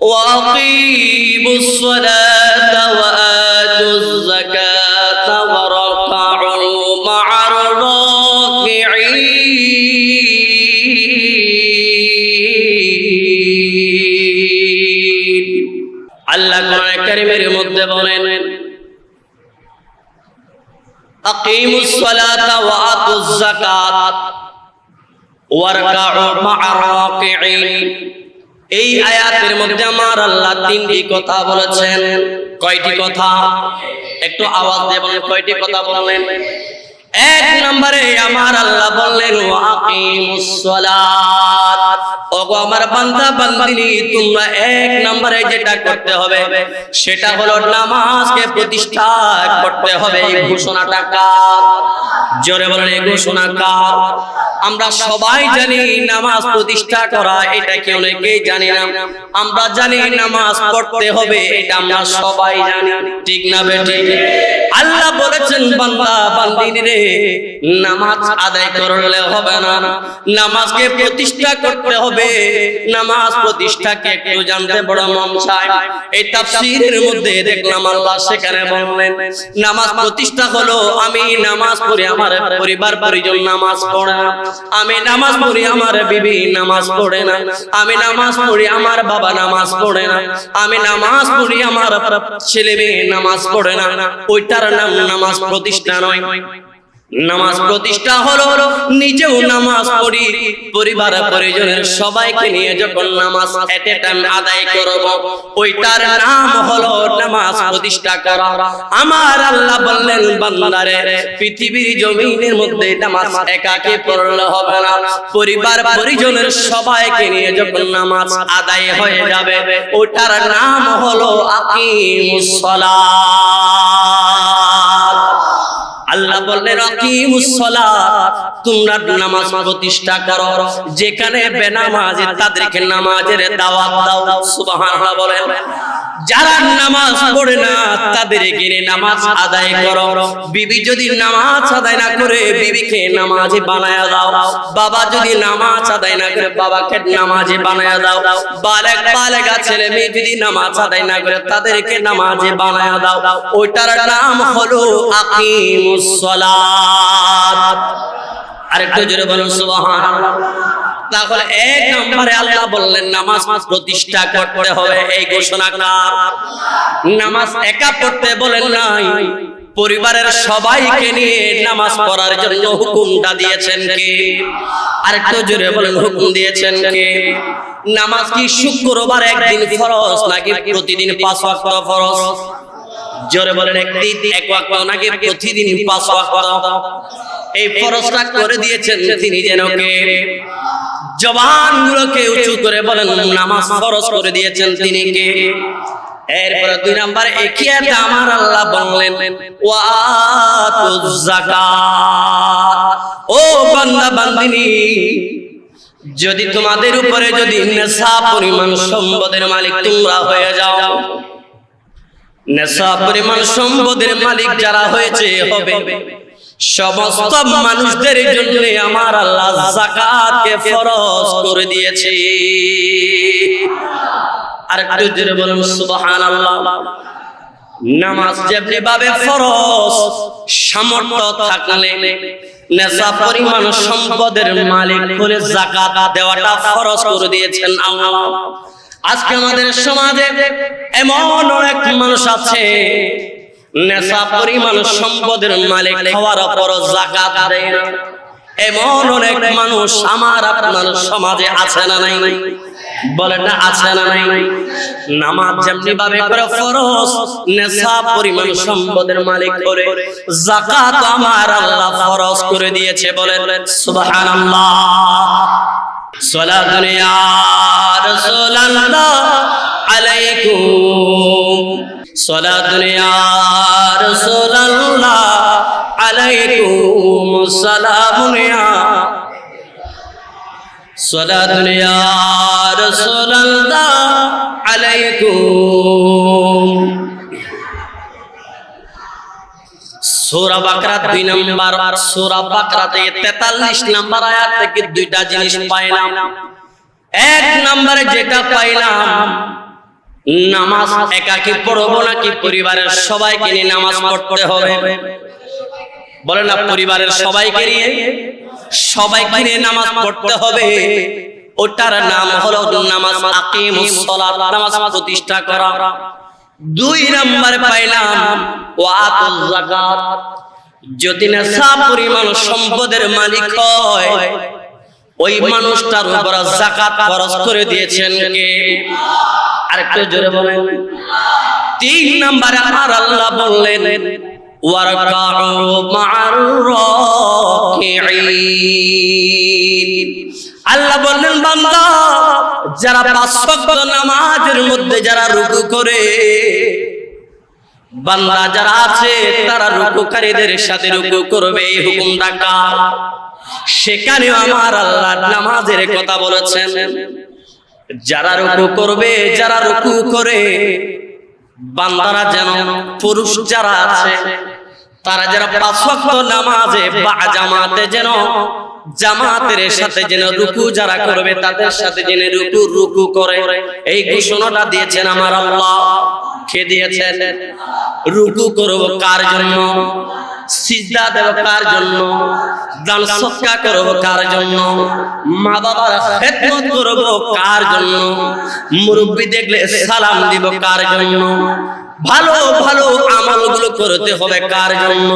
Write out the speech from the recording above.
وأقيموا الصلاة وآتوا الزكاة واركعوا مع الراكعين আল্লাহ কোরআন কারীমের মধ্যে বলেন আকিমুস সালাতা ওয়া আতুজ যাকাত ওয়ারকাউ মা'আর রাকিঈন এই আয়াতের মধ্যে আমার আল্লাহ তিনটি কথা বলেছেন। কয়টি কথা? একটু আওয়াজ দিয়ে বলেন, কয়টি কথা বললেন? এক নম্বরে আমার আল্লাহ বললেন ওয়াকিমুস সালাত। ওগো আমার বান্দা বান্দিনী, তোমরা এক নম্বরে যেটা করতে হবে, সেটা হলো নামাজকে প্রতিষ্ঠা করতে হবে, এই ঘোষণাটা কার? জোরে বলেন, এই ঘোষণা কার? আমরা সবাই জানি নামাজ প্রতিষ্ঠা করা, এটা কি অনেকেই জানি না? আমরা জানি নামাজ পড়তে হবে, এটা আমরা সবাই জানি। ঠিক না বেটি আল্লাহ বলেছেন, বান্দা বান্দিনী রে, নামাজ আদায় করলে হবে না। নামাজকে প্রতিষ্ঠা করতে হবে। নামাজ প্রতিষ্ঠাকে একটু জানতে বড় মন চায়। এই তাফসীরের মধ্যে দেখলাম আল্লাহ সেখানে বললেন, নামাজ প্রতিষ্ঠা হলো, আমি নামাজ পড়ি আমার পরিবার পরিজন নামাজ পড়ে না। আমি নামাজ পড়ি আমার বিবি নামাজ পড়ে না। আমি নামাজ পড়ি আমার বাবা নামাজ পড়ে না। আমি নামাজ পড়ি আমার ছেলে মেয়ে নামাজ পড়ে না। ওইটার নাম নামাজ প্রতিষ্ঠা নয়। নামাজ প্রতিষ্ঠা হলো নিজেও নামাজ পড়ি। পরিবার পরিজনের সবাইকে নিয়ে যখন নামাজ এট এ টাইম আদায় করব ওইটার নাম হলো নামাজ প্রতিষ্ঠা করা। আমার আল্লাহ বললেন বান্দারে পৃথিবীর জমিনের মধ্যে নামাজ একাকে পড়লে হবে না। পরিবার পরিজনের সবাইকে নিয়ে যখন নামাজ আদায় হয়ে যাবে ওটার নাম হলো আকিমুস সালাত। আল্লাহ বললেন তোমরা নামাজ প্রতিষ্ঠা করো। যেখানে বেনামাজি, তাদেরকে নামাজের দাওয়াত দাও। সুবহানাল্লাহ বলেন, যারা নামাজ পড়ে না, তাদের গিয়ে নামাজ আদায় করো। বিবি যদি নামাজ আদায় না করে, বিবিকে নামাজে বানায়া দাও। বাবা যদি নামাজ আদায় না করে, বাবাকে নামাজে বানায়া দাও। বালেক, বালেগা ছেলে মেয়ে যদি নামাজ আদায় না করে, তাদেরকে নামাজে বানায়া দাও। ওইটার নাম হলো আকিমুস আরেকটু জোরে বলুন, সুবহানাল্লাহ। তাহলে এক নম্বরে আল্লাহ বললেন, নামাজ প্রতিষ্ঠা করতে হবে, এই ঘোষণা নামাজ একা পড়তে বলেন নাই। পরিবারের সবাইকে নিয়ে নামাজ পড়ার জন্য হুকুমটা দিয়েছেন কে? আরেকটু জোরে বলেন, হুকুম দিয়েছেন কে? নামাজ কি শুক্রবার একদিন ফরজ নাকি প্রতিদিন পাঁচ ওয়াক্ত ফরজ? জোরে বলেন একদিন এক ওয়াক্ত নাকি প্রতিদিন পাঁচ ওয়াক্ত। এই ফরজটা করে দিয়েছেন তিনি যেন কে? জবান গুলোকে উঁচু করে বলেন, নামাজ ফরজ করে দিয়েছেন তিনি কে? এরপরে দুই নাম্বার একিয়াতে আমার আল্লাহ বললেন ও বান্দা, বান্দিনী, যদি তোমাদের উপরে যদি নেশা পরিমাণ সম্পদের মালিক তোমরা হয়ে যাও নেশা, পরিমাণ, সম্পদের মালিক যারা হয়েছে, হবে। সমস্ত মানুষদের জন্য আমার আল্লাহ জাকাতকে ফরজ করে দিয়েছে। আর একটু জোরে বলুন, সুবহানাল্লাহ। নামাজ যেমনি ভাবে ফরজ, সামর্থ্য থাকলে নেশা, পরিমাণ, সম্পদের মালিক হলে জাকাত দেওয়াটা ফরজ করে দিয়েছেন আল্লাহ। আজকে আমাদের সমাজে এমন অনেক মানুষ আছে, নেশা পরিমাণ সম্পদের মালিক হওয়ার পর জাকাত দেয় না। এমন অনেক মানুষ আমার আপনার সমাজে আছে না নাই? বলে না, আছে না নাই? নামাজ যেমনি ভাবে করে ফরজ, নেশা পরিমাণ সম্পদের মালিক করে, জাকাত আমার আল্লাহ ফরজ করে দিয়েছে বলে সুবহানাল্লাহ। সালাতুন ইয়া রাসূলুল্লাহ আলাইকুম বাকরা দুই নম্বর সূরা বাকরাতে 43 নম্বর আয়াত থেকে দুইটা জিনিস পাইলাম। এক নম্বরে যেটা পাইলাম, নামাজ একাকি পড়ব নাকি পরিবারের সবাইকে নিয়ে নামাজ পড়তে হবে? বলে না, পরিবারের সবাইকে নিয়ে? সবাইকে নিয়ে নামাজ পড়তে হবে। ওটার নাম হলো নামাজ আকিমুস সালাত, নামাজ প্রতিষ্ঠা করা। দুই নাম্বার পাইলাম ওয়াতুল যাকাত। যদি না সা পরিমাণ সম্পদের মালিক হয় ওই মানুষটার উপর যাকাত খরচ করে দিয়েছেন কে? আরেকটু জোরে বলেন। তিন নম্বরে আমার আল্লাহ বললেন আল্লাহ বললেন, বান্দা, যারা পাঁচ নামাজের মধ্যে যারা রুকু করে, বান্দা যারা আছে তারা রুকুকারীদের সাথে রুকু করবে, এই হুকুম ডাকা সেখানেও আমার আল্লাহ নামাজের কথা বলেছেন। যারা রুকু করবে, যারা রুকু করে, বান্দারা যেন পুরুষ যারা আছে, তারা যারা পাঁচ নামাজে বা জামাতে যেন জামাতের সাথে যেন রুকু যারা করবে, তাদের সাথে যেন রুকু রুকু করে। এই ঘোষণাটা দিয়েছেন আমার আল্লাহ। কে দিয়েছেন? রুকু করব কার জন্য? সিজদা দেব কার জন্য? দান সৎকা করব কার জন্য? মা বাবার খেদমত করব কার জন্য? মুরব্বী দেখলে সালাম দিব কার জন্য? ভালো ভালো আমলগুলো করতে হবে কার জন্য?